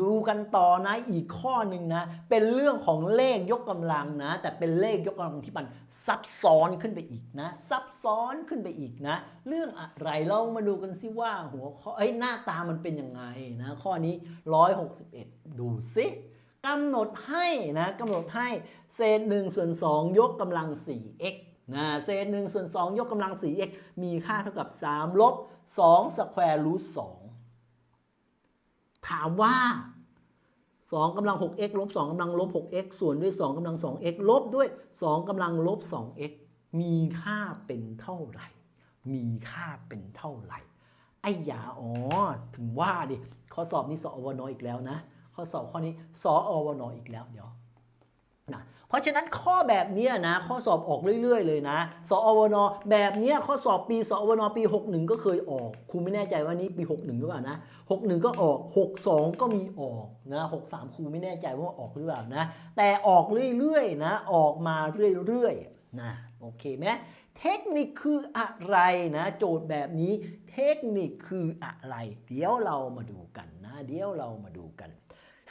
ดูกันต่อนะอีกข้อหนึ่งนะ เป็นเรื่องของเลขยกกำลังนะ แต่เป็นเลขยกกำลังที่มันซับซ้อนขึ้นไปอีกนะ ซับซ้อนขึ้นไปอีกนะ เรื่องอะไรเรามาดูกันสิว่าหัวข้อเอ้หน้าตามันเป็นยังไงนะ ข้อนี้ 161 ดูสิกำหนดให้นะกำหนดให้เศษ1ส่วน2ยกกำลัง 4x นะเศษ1ส่วน2ยกกำลัง 4x มีค่าเท่ากับ 3 ลบ2สแควร์รูท2 ถามว่า2กำลัง 6x ลบ2กำลังลบ 6x ส่วนด้วย 2กำลัง 2x ลบด้วย 2กำลังลบ 2x มีค่าเป็นเท่าไหร่ มีค่าเป็นเท่าไหร่ ไอ้ยาอ๋อ ถึงว่าดิ ข้อสอบนี้สอวนอีกแล้วนะ ข้อสอบข้อนี้สอวนอีกแล้วเดี๋ยว เพราะฉะนั้นข้อแบบนี้นะข้อสอบออกเรื่อย ๆ เลยนะ สอวนแบบนี้ข้อสอบปี สอวนปี 61 ก็เคยออกครูไม่แน่ใจว่านี้ปี 61 หรือเปล่านะ 61 ก็ออก 62 ก็มีออกนะ63 ครูไม่แน่ใจว่าออกหรือเปล่านะ แต่ออกเรื่อยๆนะออกมาเรื่อยๆนะโอเคไหมเทคนิคคืออะไรนะ โจทย์แบบนี้เทคนิคคืออะไร เดี๋ยวเรามาดูกันนะ เดี๋ยวเรามาดูกัน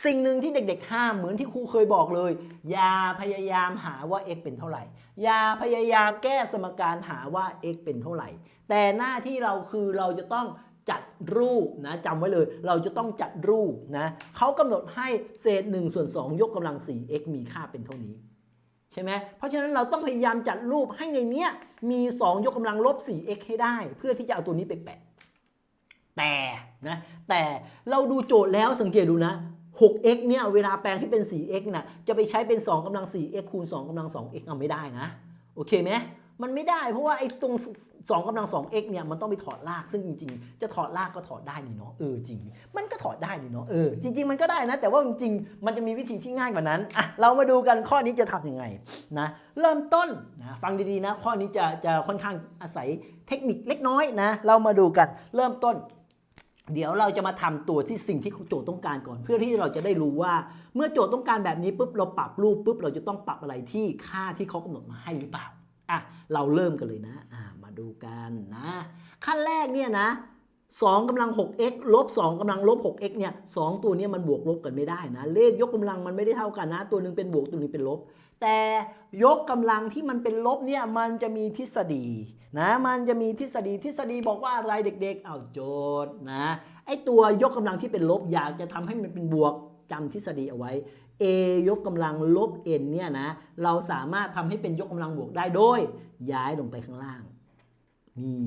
สิ่งหนึ่งที่เด็กๆ ห้ามเหมือนที่ครูเคยบอกเลย อย่าพยายามหาว่า x เป็นเท่าไหร่ อย่าพยายามแก้สมการหาว่า x เป็นเท่าไหร่ แต่หน้าที่เราคือเราจะต้องจัดรูปนะจำไว้เลย เราจะต้องจัดรูปนะเขากำหนดให้เศษ1ส่วน2ยกกำลัง 4x มีค่าเป็นเท่านี้ใช่ไหมเพราะฉะนั้นเราต้องพยายามจัดรูปให้ในเนี้ยมี 2 ยกกำลังลบ 4x ให้ได้ เพื่อที่จะเอาตัวนี้ไปแปะแต่นะแต่เราดูโจทย์แล้วสังเกตดูนะ 6x เนี่ยเวลาแปลงให้เป็น 4x นะจะไปใช้เป็น 2กำลัง 4x คูณ 2กำลัง 2x เอาไม่ได้นะ โอเคไหมมันไม่ได้เพราะว่าไอ้ตรง 2กำลัง 2x เนี่ยมันต้องไปถอดรากซึ่งจริง ๆ จะถอดรากก็ถอดได้นี่เนาะเออจริง มันก็ถอดได้นี่เนาะเออจริง ๆ มันก็ได้นะ แต่ว่าจริงๆมันจะมีวิธีที่ง่ายกว่านั้นอะเรามาดูกันข้อนี้จะทำยังไงนะเริ่มต้นนะฟังดีๆนะ ข้อนี้จะจะค่อนข้างอาศัยเทคนิคเล็กน้อยนะ เรามาดูกันเริ่มต้น เดี๋ยวเราจะมาทำตัวที่สิ่งที่โจทย์ต้องการก่อน เพื่อที่เราจะได้รู้ว่า เมื่อโจทย์ต้องการแบบนี้ปุ๊บเราปรับรูปปุ๊บเราจะต้องปรับอะไรที่ค่าที่เขากำหนดมาให้หรือเปล่าอะเราเริ่มกันเลยนะอะมาดูกันนะ ขั้นแรกเนี่ยนะ2กำลัง 6x ลบ2กำลังลบ 6x เนี่ยสองตัวเนี้มันบวกลบกันไม่ได้นะ เลขยกกำลังมันไม่ได้เท่ากันนะ ตัวหนึงเป็นบวกตัวนึงเป็นลบ แต่ยกกำลังที่มันเป็นลบเนี่ยมันจะมีทฤษฎี นะมันจะมีทฤษฎีทฤษฎีบอกว่าอะไรเด็กๆ เอาโจทย์นะไอตัวยกกำลังที่เป็นลบอยากจะทำให้มันเป็นบวกจำทฤษฎีเอาไว้ a ยกกำลังลบ n เนี่ยนะเราสามารถทำให้เป็นยกกำลังบวกได้โดย ย้ายลงไปข้างล่างนี่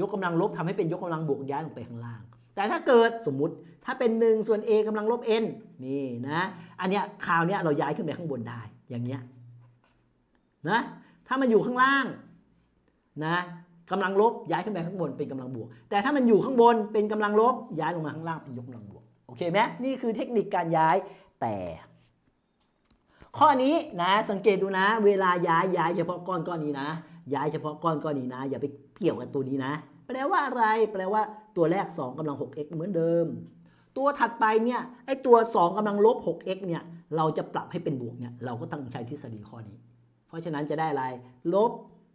ยกกำลังลบทำให้เป็นยกกำลังบวกย้ายลงไปข้างล่าง แต่ถ้าเกิดสมมุติถ้าเป็น 1 ส่วน a กำลังลบ n นี่นะอันเนี้ยคราวเนี้ยเราย้ายขึ้นไปข้างบนได้อย่างเงี้ยนะถ้ามันอยู่ข้างล่าง นะกำลังลบย้ายขึ้นไปข้างบนเป็นกำลังบวก แต่ถ้ามันอยู่ข้างบนเป็นกำลังลบย้ายลงมาข้างล่างเป็นยกกำลังบวกโอเคไหมนี่คือเทคนิคการย้ายแต่ ข้อนี้นะสังเกตดูนะ เวลาย้ายย้ายเฉพาะก้อนก้อนนี้นะ ย้ายเฉพาะก้อนก้อนนี้นะ อย่าไปเกี่ยวกับตัวนี้นะ แปลว่าอะไร แปลว่าตัวแรก 2กำลัง 6x เหมือนเดิม ตัวถัดไปเนี่ยไอตัว 2กำลังลบ 6x เนี่ยเราจะปรับให้เป็นบวกเนี่ยเราก็ต้องใช้ทฤษฎีข้อนี้ เพราะฉะนั้นจะได้อะไรลบ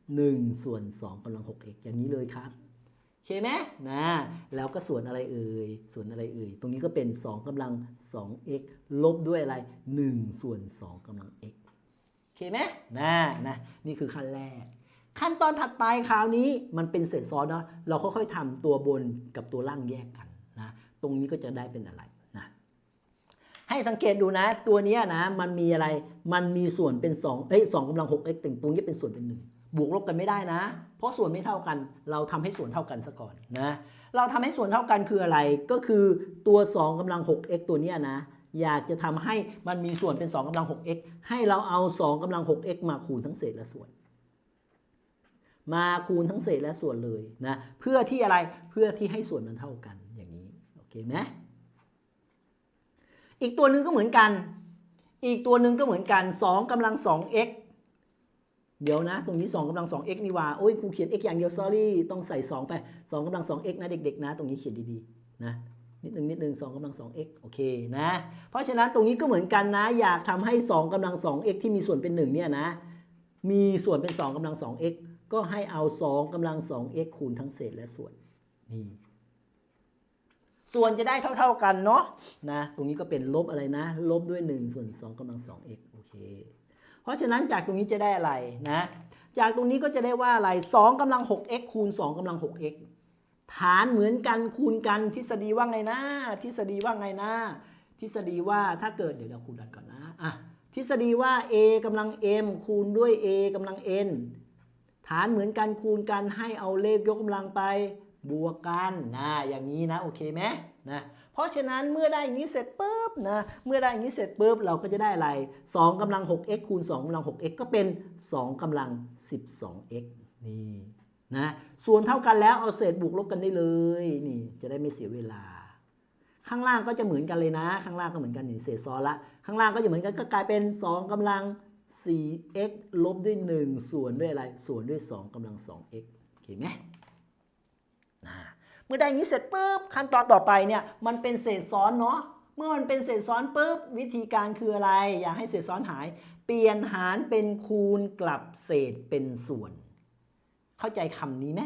1 ส่วน2กำลัง 6x อย่างนี้เลยครับโอเคไหมนะแล้วก็ส่วนอะไรเอ่ยส่วนอะไรเอ่ยตรงนี้ก็เป็น 2กำลัง 2x ลบด้วยอะไร 1 ส่วน 2กำลัง x โอเคไหมนะนะนี่คือขั้นแรก ขั้นตอนถัดไปคราวนี้มันเป็นเศษซ้อนเนาะเราค่อยๆทำตัวบนกับตัวล่างแยกกันนะตรงนี้ก็จะได้เป็นอะไรนะให้สังเกตดูนะตัวนี้นะมันมีอะไรมันมีส่วนเป็น2เอ้ย2กำลัง 6x ถึงตรงนี้เป็นส่วนเป็น 1 บวกลบกันไม่ได้นะ เพราะส่วนไม่เท่ากัน เราทำให้ส่วนเท่ากันซะก่อนนะ เราทำให้ส่วนเท่ากันคืออะไร ก็คือตัว 2กำลัง 6x ตัวเนี้ยนะ อยากจะทำให้มันมีส่วนเป็น 2กำลัง 6x ให้เราเอา 2กำลัง 6x มาคูณทั้งเศษและส่วน มาคูณทั้งเศษและส่วนเลยนะ เพื่อที่อะไร เพื่อที่ให้ส่วนมันเท่ากันอย่างนี้ โอเคไหมอีกตัวหนึ่งก็เหมือนกัน อีกตัวหนึ่งก็เหมือนกัน2กำลัง 2x เดี๋ยวนะ ตรงนี้2กำลัง 2x นี่ว่าโอ้ยครูเขียน x อย่างเดียว sorry ต้องใส่ 2 ไป 2กำลัง 2x นะเด็ก ๆ นะ ตรงนี้เขียนดีๆนะนิดนึงนิดนึง2กำลัง 2x โอเคนะ เพราะฉะนั้นตรงนี้ก็เหมือนกันนะ อยากทำให้ 2กำลัง 2x ที่มีส่วนเป็น 1 เนี่ยนะ มีส่วนเป็น 2กำลัง 2x ก็ให้เอา 2กำลัง 2x คูณทั้งเศษและส่วนนี่ส่วนจะได้เท่า ๆกันเนาะนะ ตรงนี้ก็เป็นลบอะไรนะ ลบด้วย 1 ส่วน2กำลัง 2x โอเค เพราะฉะนั้นจากตรงนี้จะได้อะไรนะ จากตรงนี้ก็จะได้ว่าอะไร2กำลัง 6x คูณ2กำลัง 6x ฐานเหมือนกันคูณกันทฤษฎีว่าไงนะทฤษฎีว่าไงนะทฤษฎีว่าถ้าเกิดเดี๋ยวเราคูณกันก่อนนะอะทฤษฎีว่า a กำลัง m คูณด้วย a กำลัง n ฐานเหมือนกันคูณกันให้เอาเลขยกกำลังไปบวกกันนะอย่างนี้นะโอเคไหมนะ เพราะฉะนั้นเมื่อได้อย่างนี้เสร็จปุ๊บนะ เมื่อได้อย่างนี้เสร็จปุ๊บเราก็จะได้อะไร 2กำลัง 6x คูณ 2กำลัง 6x ก็เป็น 2กำลัง 12x นี่นะส่วนเท่ากันแล้วเอาเศษบวกลบกันได้เลยนี่จะได้ไม่เสียเวลา ข้างล่างก็จะเหมือนกันเลยนะ ข้างล่างก็เหมือนกันนี่เศษซ้อนละ ข้างล่างก็จะเหมือนกันก็กลายเป็น 2กำลัง 4x ลบด้วย 1 ส่วนด้วยอะไร ส่วนด้วย 2กำลัง 2x โอเคไหม เมื่อได้อย่างนี้เสร็จปุ๊บขั้นตอนต่อไปเนี่ยมันเป็นเศษซ้อนเนาะเมื่อมันเป็นเศษซ้อนปุ๊บวิธีการคืออะไร อยากให้เศษซ้อนหาย เปลี่ยนหารเป็นคูณกลับเศษเป็นส่วน เข้าใจคำนี้ไหม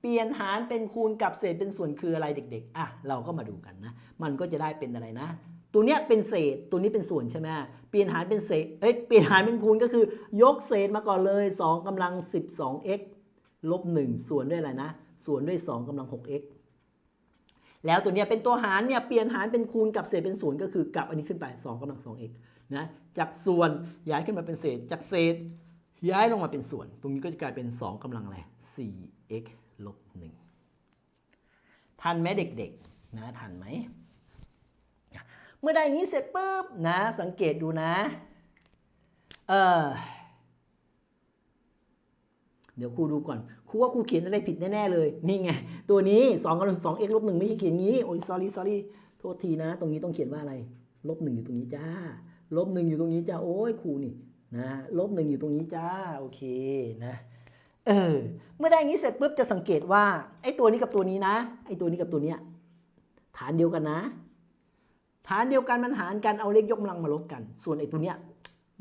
เปลี่ยนหารเป็นคูณกับเศษเป็นส่วนคืออะไรเด็ก ๆ อะ เราก็มาดูกันนะ มันก็จะได้เป็นอะไรนะ ตัวเนี้ยเป็นเศษ ตัวนี้เป็นส่วนใช่ไหมเปลี่ยนหารเป็นเศษ เอ้ย เปลี่ยนหารเป็นคูณก็คือ ยกเศษมาก่อนเลย 2กำลัง 12x ลบ1ส่วนด้วยอะไรนะ ส่วนด้วย 2กำลัง 6x แล้วตัวเนี้ยเป็นตัวหารเนี่ยเปลี่ยนหารเป็นคูณกับเศษเป็นส่วนก็คือกลับอันนี้ขึ้นไป2กำลัง 2x นะจากส่วนย้ายขึ้นมาเป็นเศษ จากเศษย้ายลงมาเป็นส่วน ตรงนี้ก็จะกลายเป็น 2กำลังอะไร 4x ลบ1ทันไหมเด็กๆ นะ ทันไหม เมื่อได้อย่างนี้เสร็จปุ๊บนะ สังเกตดูนะ เออเดี๋ยวครูดูก่อน รูว่าครูเขียนอะไรผิดแน่ๆเลย นี่ไง ตัวนี้2กำลัง2 x ลบ1ไม่ใช่เขียนงี้โอ้ย sorry sorry โทษทีนะ ตรงนี้ต้องเขียนว่าอะไร ลบ1อยู่ตรงนี้จ้า ลบ1อยู่ตรงนี้จ้า โอ้ยครูนี่นะลบ1อยู่ตรงนี้จ้า โอเคนะ เออ เมื่อได้อย่างนี้เสร็จปุ๊บจะสังเกตว่าไอ้ตัวนี้กับตัวนี้นะ ไอ้ตัวนี้กับตัวเนี้ยฐานเดียวกันนะ ฐานเดียวกันมันหารกันเอาเลขยกกำลังมาลบกัน ส่วนไอ้ตัวเนี้ย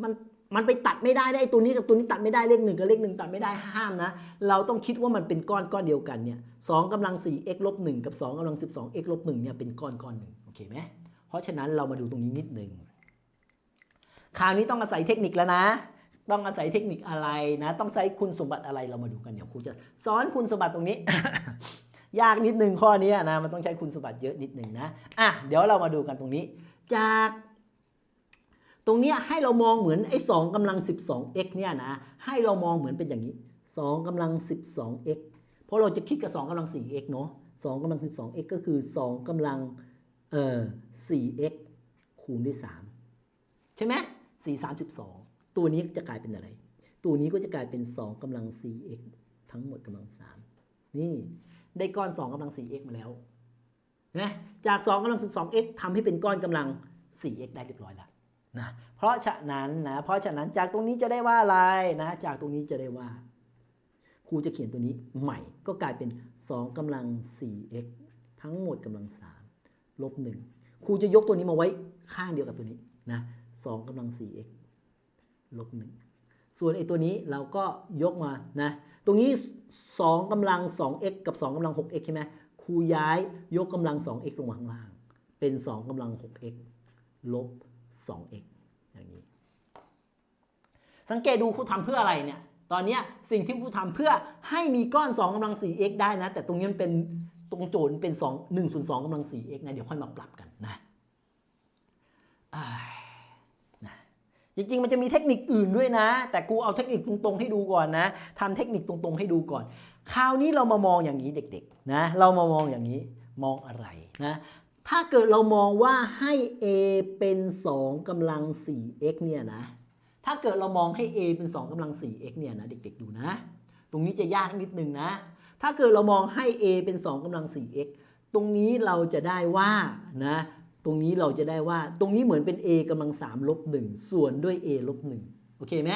มัน มันไปตัดไม่ได้ได้ไอ้ตัวนี้กับตัวนี้ตัดไม่ได้เลขหนึ่งกับเลขหนึ่งตัดไม่ได้ห้ามนะ เราต้องคิดว่ามันเป็นก้อนก้อนเดียวกันเนี่ยสองกำลัง 4x ลบ1กับ2กำลัง 12x ลบ1เนี่ยเป็นก้อนก้อนหนึ่งโอเคไหมเพราะฉะนั้นเรามาดูตรงนี้นิดหนึ่งคราวนี้ต้องอาศัยเทคนิคแล้วนะ ต้องอาศัยเทคนิคอะไรนะ ต้องใช้คุณสมบัติอะไรเรามาดูกันเดี๋ยวครูจะสอนคุณสมบัติตรงนี้ ยากนิดหนึ่งข้อนี้นะมันต้องใช้คุณสมบัติเยอะนิดหนึ่งนะอะเดี๋ยวเรามาดูกันตรงนี้ จาก ตรงเนี้ยให้เรามองเหมือนไอ้สองกำลัง 12x เนี่ยนะให้เรามองเหมือนเป็นอย่างนี้2กำลัง 12x เพราะเราจะคิดกับ 2กำลัง 4x เนาะ2กำลัง 12x ก็คือ 2กำลังเอ่อ 4x คูณด้วย 3 ใช่ไหม4 32 ตัวนี้จะกลายเป็นอะไร ตัวนี้ก็จะกลายเป็น 2กำลัง 4x ทั้งหมดกำลัง 3 นี่ได้ก้อน 2กำลัง 4x มาแล้วนะจาก 2กำลัง 12x ทำให้เป็นก้อนกำลัง 4x ได้เรียบร้อยแล้ว นะเพราะฉะนั้นนะเพราะฉะนั้นจากตรงนี้จะได้ว่าอะไรนะจากตรงนี้จะได้ว่า ครูจะเขียนตัวนี้ใหม่ก็กลายเป็น 2กำลัง 4x ทั้งหมดกำลัง 3 ลบ 1 ครูจะยกตัวนี้มาไว้ข้างเดียวกับตัวนี้นะ2กำลัง 4x ลบ 1 ส่วนไอ้ตัวนี้เราก็ยกมานะตรงนี้ 2กำลัง 2x กับ 2กำลัง 6x ใช่ไหมครูย้ายยกกำลัง 2x ลงมาข้างล่าง เป็น 2กำลัง 6x ลบ 2x อย่างนี้ สังเกตดูครูทำเพื่ออะไรเนี่ย ตอนนี้สิ่งที่ครูทำเพื่อให้มีก้อน2กำลัง 4x ได้นะ แต่ตรงนี้มันเป็นตรงโจทย์เป็น 2 1ส่วน2กำลัง 4x นะ เดี๋ยวค่อยมาปรับกันนะนะจริงๆ มันจะมีเทคนิคอื่นด้วยนะ แต่ครูเอาเทคนิคตรงๆ ให้ดูก่อนนะทำเทคนิคตรงๆ ให้ดูก่อน คราวนี้เรามามองอย่างนี้เด็กๆ นะ เรามามองอย่างนี้ มองอะไรนะ ถ้าเกิดเรามองว่าให้ a เป็น 2กำลัง 4x เนี่ยนะ ถ้าเกิดเรามองให้ a เป็น 2กำลัง 4x เนี่ยนะ เด็กๆ ดูนะ ตรงนี้จะยากนิดนึงนะ ถ้าเกิดเรามองให้ a เป็น 2กำลัง 4x ตรงนี้เราจะได้ว่านะ ตรงนี้เราจะได้ว่า ตรงนี้เหมือนเป็น a กำลัง3ลบ1ส่วนด้วย a ลบ1โอเคไหม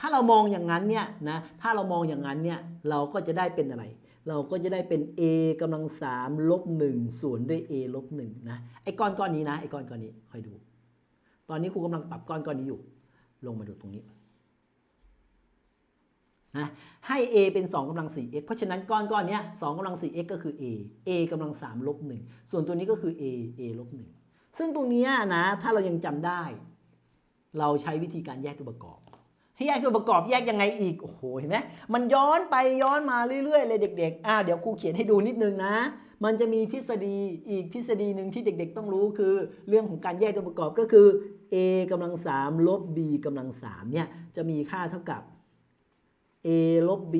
ถ้าเรามองอย่างนั้นเนี่ยนะ ถ้าเรามองอย่างนั้นเนี่ย เราก็จะได้เป็นอะไร เราก็จะได้เป็น a กำลัง3ลบ1ส่วนด้วย a ลบ1นะไอ้ก้อนก้อนนี้นะไอ้ก้อนก้อนนี้คอยดู ตอนนี้ครูกำลังปรับก้อนก้อนนี้อยู่ ลงมาดูตรงนี้นะให้ a เป็น 2กำลัง 4x เพราะฉะนั้นก้อนก้อนเนี้ย2กำลัง 4x ก็คือ a a กำลัง3ลบ1ส่วนตัวนี้ก็คือ a a ลบ1ซึ่งตรงนี้นะ ถ้าเรายังจำได้ เราใช้วิธีการแยกตัวประกอบ แยกตัวประกอบแยกยังไงอีก โอ้โห เห็นไหมมันย้อนไปย้อนมาเรื่อยๆ เลยเด็กๆ อ่าเดี๋ยวครูเขียนให้ดูนิดนึงนะ มันจะมีทฤษฎีอีกทฤษฎีหนึ่งที่เด็ก ๆ ต้องรู้คือ เรื่องของการแยกตัวประกอบก็คือ a กำลัง3ลบ b กำลัง3เนี่ยจะมีค่าเท่ากับ a ลบ b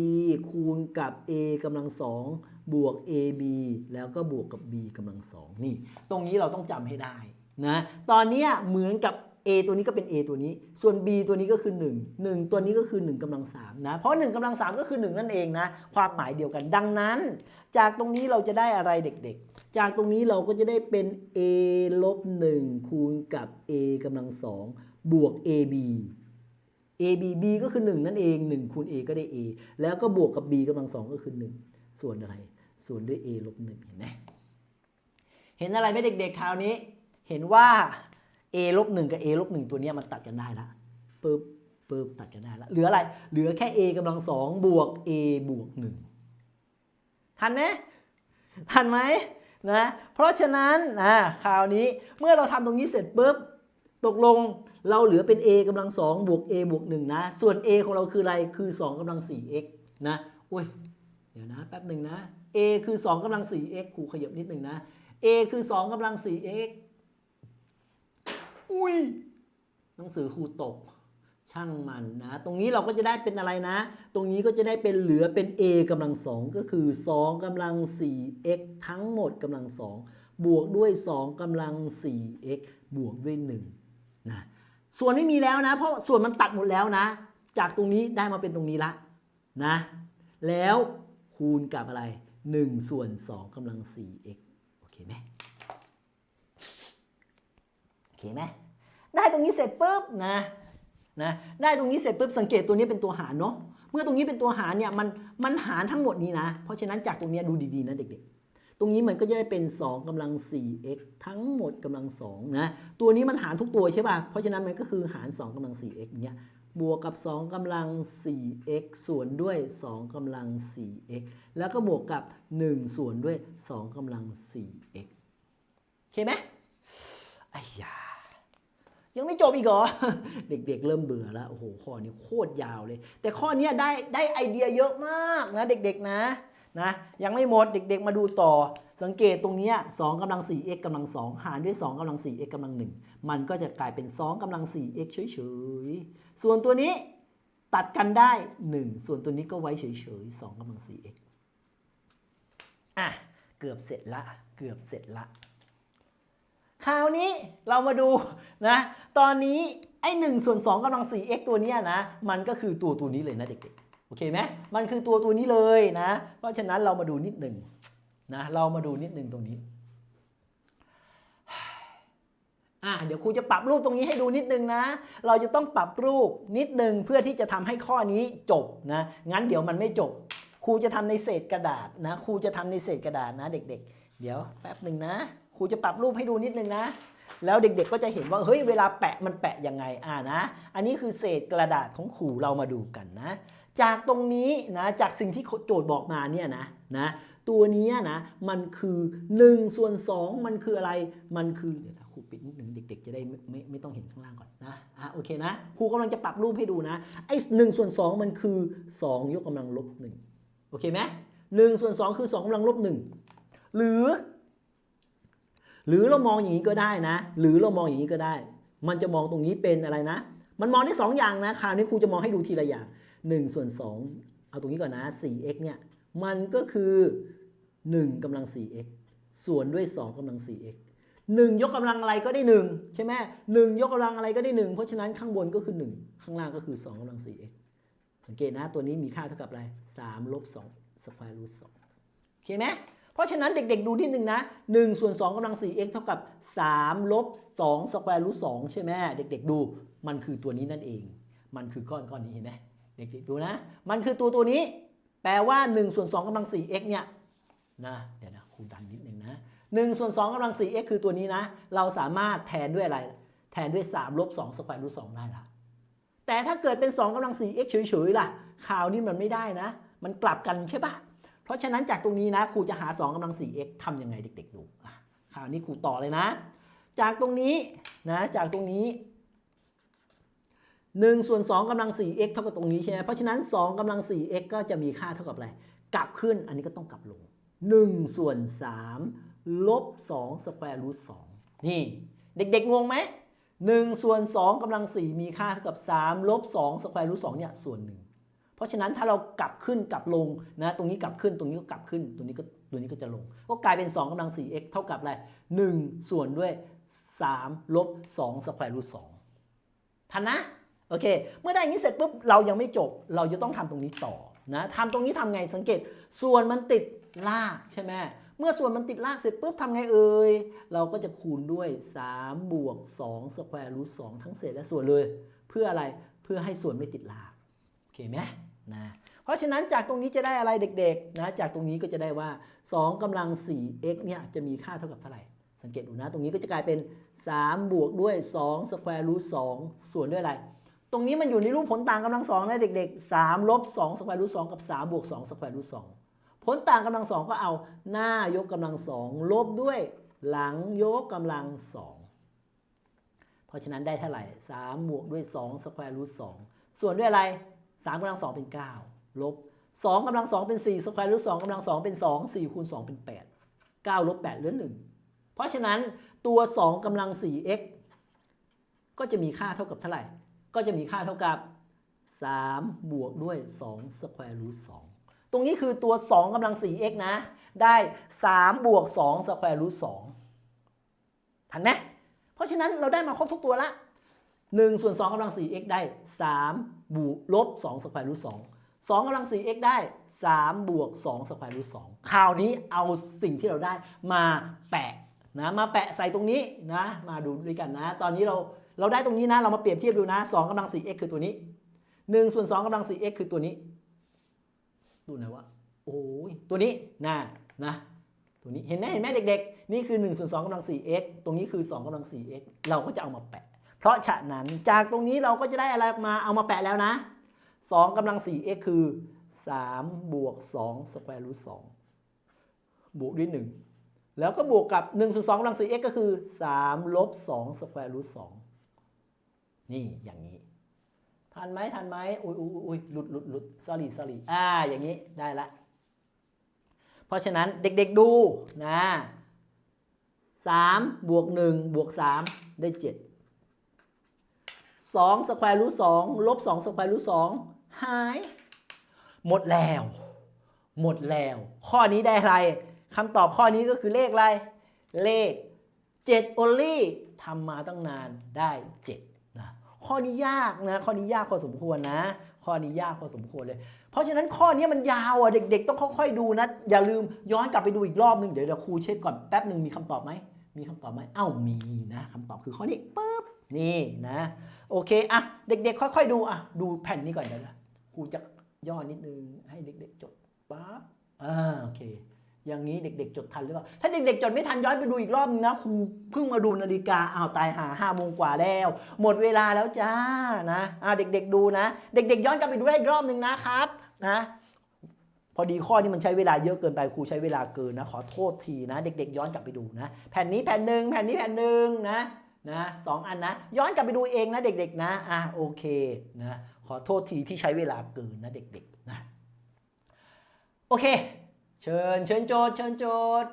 คูณกับ a กำลัง2บวก ab แล้วก็บวกกับ b กำลัง2นี่ ตรงนี้เราต้องจำให้ได้นะ ตอนนี้เหมือนกับ a ตัวนี้ก็เป็น a ตัวนี้ ส่วน b ตัวนี้ก็คือ 1 1 ตัวนี้ก็คือ1กำลัง3นะ เพราะ 1กำลัง 3 ก็คือ 1 นั่นเองนะ ความหมายเดียวกัน ดังนั้น จากตรงนี้เราจะได้อะไรเด็กๆ จากตรงนี้เราก็จะได้เป็น a ลบ1คูณกับ a กำลัง2บวก ab a b b ก็คือ 1 นั่นเอง 1 คูณ a ก็ได้ a แล้วก็บวกกับ b กำลัง2ก็คือ 1 ส่วนอะไร ส่วนด้วย a ลบ1เห็นไหมเห็นอะไรไหมเด็กๆคราวนี้ เห็นว่า a ลบ1กับ a ลบ1ตัวนี้มันตัดกันได้ละปึ๊บปึ๊บตัดกันได้ละเหลืออะไร เหลือแค่ a กำลัง2บวก a บวก1ทันไหมทันไหมนะเพราะฉะนั้นนะคราวนี้เมื่อเราทำตรงนี้เสร็จปุ๊บตกลงเราเหลือเป็น a กำลัง2บวก a บวก1นะ ส่วน a ของเราคืออะไร คือ2กำลัง 4x นะอุ้ย เดี๋ยวนะแป๊บหนึ่งนะ a คือ2กำลัง 4x ครูขยับนิดหนึ่งนะ a คือ2กำลัง 4x อุ้ยหนังสือครูตก ช่างมันนะ ตรงนี้เราก็จะได้เป็นอะไรนะ ตรงนี้ก็จะได้เป็นเหลือเป็น a กำลัง2ก็คือ2กำลัง 4x ทั้งหมดกำลัง2บวกด้วย 2กำลัง 4x บวกด้วย1นะส่วนไม่มีแล้วนะ เพราะส่วนมันตัดหมดแล้วนะ จากตรงนี้ได้มาเป็นตรงนี้ละนะ แล้วคูณกับอะไร 1 ส่วน 2กำลัง 4x โอเคไหมโอเคไหม ได้ตรงนี้เสร็จปุ๊บนะนะได้ตรงนี้เสร็จปุ๊บสังเกตตัวนี้เป็นตัวหารเนาะเมื่อตรงนี้เป็นตัวหารเนี่ยมันมันหารทั้งหมดนี้นะ เพราะฉะนั้นจากตรงนี้ดูดีๆนะเด็กๆ ตรงนี้มันก็จะได้เป็น 2กำลัง 4x ทั้งหมดกำลัง2นะตัวนี้มันหารทุกตัวใช่ป่ะเพราะฉะนั้นมันก็คือหาร 2กำลัง 4x เนี้ยบวกกับ 2กำลัง 4x ส่วนด้วย 2กำลัง 4x แล้วก็บวกกับ 1 ส่วนด้วย 2กำลัง 4x โอเคไหม ยังไม่จบอีกเหรอ เด็กๆ เริ่มเบื่อแล้ว โอ้โห ข้อนี้โคตรยาวเลย แต่ข้อนี้ได้ได้ไอเดียเยอะมากนะ เด็กๆ นะนะ ยังไม่หมด เด็กๆ มาดูต่อ สังเกตตรงนี้2กำลัง 4x กำลัง 2 หารด้วย 2กำลัง 4x กำลัง 1 มันก็จะกลายเป็น 2กำลัง 4x เฉยๆ ส่วนตัวนี้ตัดกันได้ 1 ส่วนตัวนี้ก็ไว้เฉยๆ2กำลัง 4x อะ เกือบเสร็จละ เกือบเสร็จละ คราวนี้เรามาดูนะ ตอนนี้ไอ้หนึ่งส่วน2กำลัง 4x ตัวนี้นะ มันก็คือตัวตัวนี้เลยนะเด็กๆ โอเคไหมมันคือตัวตัวนี้เลยนะ เพราะฉะนั้นเรามาดูนิดหนึ่งนะ เรามาดูนิดหนึ่งตรงนี้อะเดี๋ยวครูจะปรับรูปตรงนี้ให้ดูนิดนึงนะ เราจะต้องปรับรูปนิดนึงเพื่อที่จะทำให้ข้อนี้จบนะ งั้นเดี๋ยวมันไม่จบ ครูจะทำในเศษกระดาษนะ ครูจะทำในเศษกระดาษนะ เด็ก ๆ เดี๋ยวแป๊บหนึ่งนะ ครูจะปรับรูปให้ดูนิดนึงนะ แล้วเด็กๆก็จะเห็นว่าเฮ้ยเวลาแปะมันแปะยังไงอ่านะ อันนี้คือเศษกระดาษของครูเรามาดูกันนะ จากตรงนี้นะจากสิ่งที่โจทย์บอกมาเนี่ยนะนะตัวนี้นะมันคือ1ส่วน2มันคืออะไรมันคือเดี๋ยวครูปิดนิดหนึ่งเด็ก ๆ จะได้ไม่ไม่ไม่ต้องเห็นข้างล่างก่อนนะอะโอเคนะครูกำลังจะปรับรูปให้ดูนะไอ้หนึ่งส่วน2มันคือ 2 ยกกำลังลบ1โอเคไหมหนึ่งส่วน2คือ2กำลังลบ1หรือ หรือเรามองอย่างนี้ก็ได้นะ หรือเรามองอย่างนี้ก็ได้ มันจะมองตรงนี้เป็นอะไรนะ มันมองได้สองอย่างนะคราวนี้ครูจะมองให้ดูทีละอย่าง1ส่วน2เอาตรงนี้ก่อนนะ 4x เนี่ยมันก็คือ 1กำลัง 4x ส่วนด้วย 2กำลัง 4x 1 ยกกำลังอะไรก็ได้ 1 ใช่ไหม1ยกกำลังอะไรก็ได้ 1 เพราะฉะนั้นข้างบนก็คือ 1 ข้างล่างก็คือ 2กำลัง 4x สังเกตนะตัวนี้มีค่าเท่ากับอะไร3ลบ2สแควร์รูท2โอเคไหม เพราะฉะนั้นเด็กๆดูนิดนึงนะ1ส่วน2กำลัง 4x เท่ากับ3ลบ2สแควร์รูท2ใช่ไหมเด็กๆดูมันคือตัวนี้นั่นเอง มันคือก้อนก้อนนี้เห็นไหมเด็กๆดูนะ มันคือตัวตัวนี้ แปลว่า1ส่วน2กำลัง 4x เนี่ยนะเดี๋ยวนะครูดันนิดนึงนะ1ส่วน2กำลัง 4x คือตัวนี้นะ เราสามารถแทนด้วยอะไร แทนด้วย3ลบ2สแควร์รูท2ได้ละแต่ถ้าเกิดเป็น2กำลัง 4x เฉยๆล่ะ คราวนี้มันไม่ได้นะ มันกลับกันใช่ปะ เพราะฉะนั้นจากตรงนี้นะครูจะหา 2กำลัง 4x ทำยังไงเด็ก ๆ ดูคราวนี้ครูต่อเลยนะ จากตรงนี้นะจากตรงนี้1ส่วน2กำลัง 4x เท่ากับตรงนี้ใช่ไหมเพราะฉะนั้น 2กำลัง 4x ก็จะมีค่าเท่ากับอะไร กลับขึ้น อันนี้ก็ต้องกลับลง 1 ส่วน 3 ลบ2สแควร์รูท2นี่ เด็กๆงงไหม1ส่วน2กำลัง 4 มีค่าเท่ากับ 3 ลบ2สแควร์รูท2เนี่ยส่วน 1 ราะฉะนั้นถ้าเรากลับขึ้นกลับลงนะตรงนี้กลับขึ้นตรงนี้ก็กลับขึ้นตรงนี้ก็ตัวนี้ก็จะลง ก็กลายเป็น 2กำลัง 4x เท่ากับอะไร1ส่วนด้วย 3 ลบ2สแควร์รูท2ทันนะโอเค เมื่อได้อย่างนี้เสร็จปุ๊บเรายังไม่จบ เราจะต้องทำตรงนี้ต่อนะทำตรงนี้ทำไงสังเกต ส่วนมันติดลากใช่ไหมเมื่อส่วนมันติดลากเสร็จปุ๊บทำไงเอ่ย เราก็จะคูณด้วย 3 บวก2สแควร์รูท2ทั้งเศษและส่วนเลย เพื่ออะไรเพื่อให้ส่วนไม่ติดลาก โอเคไหม นะเพราะฉะนั้นจากตรงนี้จะได้อะไรเด็กๆนะจากตรงนี้ก็จะได้ว่า 2กำลัง 4x เนี่ยจะมีค่าเท่ากับเท่าไหร่ สังเกตดูนะ ตรงนี้ก็จะกลายเป็น 3 บวกด้วย2สแควร์รูท2ส่วนด้วยอะไร ตรงนี้มันอยู่ในรูปผลต่างกำลังสองนะเด็กๆ 3 ลบ2สแควร์รูท2กับ 3 บวก2สแควร์รูท2ผลต่างกำลังสองก็เอาหน้ายกกำลังสองลบด้วยหลังยกกำลังสองเพราะฉะนั้นได้เท่าไหร่ 3 บวกด้วย2สแควร์รูท2ส่วนด้วยอะไร 3กำลังสองเป็น 9 ลบ 2กำลังสองเป็น4สแควร์รูท2กำลังสองเป็น 2 4คูณ2เป็น 8 9 ลบ 8เหลือ 1 เพราะฉะนั้นตัว 2กำลัง 4x ก็จะมีค่าเท่ากับเท่าไหร่ ก็จะมีค่าเท่ากับ 3 บวกด้วย2สแควร์รูท2ตรงนี้คือตัว 2กำลัง 4x นะ ได้ 3 บวก2สแควร์รูท2ทันไหมเพราะฉะนั้นเราได้มาครบทุกตัวละ1ส่วน2กำลัง 4x ได้ 3 บวกลบ2สแควร์รูท2 2กำลัง 4x ได้ 3 บวก2สแควร์รูท2คราวนี้เอาสิ่งที่เราได้มาแปะนะมาแปะใส่ตรงนี้นะ มาดูด้วยกันนะ ตอนนี้เราเราได้ตรงนี้นะ เรามาเปรียบเทียบดูนะ2กำลัง 4x คือตัวนี้1ส่วน2กำลัง 4x คือตัวนี้ ดูหน่อยว่าโอ้ยตัวนี้นะนะ ตัวนี้เห็นไหมเห็นไหมเด็กๆ นี่คือ1ส่วน2กำลัง 4x ตรงนี้คือ2กำลัง 4x เราก็จะเอามาแปะ เพราะฉะนั้นจากตรงนี้เราก็จะได้อะไรมาเอามาแปะแล้วนะ 2กำลัง 4x คือ 3 บวก2สแควร์รูท2บวกด้วย 1 แล้วก็บวกกับ 1ส่วน2กำลัง 4x ก็คือ 3 ลบ2สแควร์รูท2นี่อย่างนี้ ทันไหมทันไหมอุ้ยอุ้ยอุ้ยหลุดหลุดหลุด sorry sorry อ่า อย่างนี้ได้ละ เพราะฉะนั้นเด็กๆดูนะ3บวก1บวก3ได้ 7 2สแควร์รูท2ลบ2สแควร์รูท2หาย หมดแล้ว หมดแล้ว ข้อนี้ได้อะไรคำตอบข้อนี้ก็คือเลขอะไร เลข 7 only ทำมาตั้งนานได้ 7 นะ ข้อนี้ยากนะ ข้อนี้ยากพอสมควรนะ ข้อนี้ยากพอสมควรเลย เพราะฉะนั้นข้อนี้มันยาวอะ เด็กๆ ต้องค่อยๆ ดูนะ อย่าลืมย้อนกลับไปดูอีกรอบนึง เดี๋ยวเดี๋ยวครูเช็คก่อนแป๊บหนึ่งมีคำตอบไหม มีคำตอบไหมเอ้า มีนะคำตอบคือข้อนี้ปึ๊บ นี่นะโอเคอะเด็กๆ ค่อย ๆ ดูอะดูแผ่นนี้ก่อนเดี๋ยวนะครูจะย่อนิดนึงให้เด็ก ๆ จดปั๊บอ่าโอเค อย่างนี้เด็ก ๆ จดทันหรือเปล่าถ้าเด็ก ๆ จดไม่ทันย้อนไปดูอีกรอบนึงนะครูเพิ่งมาดูนาฬิกาอ้าวตายหาห้าโมงกว่าแล้ว หมดเวลาแล้วจ้านะอ่าเด็ก ๆ ดูนะ เด็ก ๆ ย้อนกลับไปดูได้อีกรอบนึงนะครับนะพอดีข้อนี้มันใช้เวลาเยอะเกินไปครูใช้เวลาเกินนะขอโทษทีนะ เด็ก ๆ ย้อนกลับไปดูนะ แผ่นนี้แผ่นหนึ่งแผ่นนี้แผ่นหนึ่งนะ นะสองอันนะ ย้อนกลับไปดูเองนะเด็กๆนะอะโอเคนะขอโทษทีที่ใช้เวลาเกินนะเด็กๆนะโอเค เชิญเชิญโจทย์เชิญโจทย์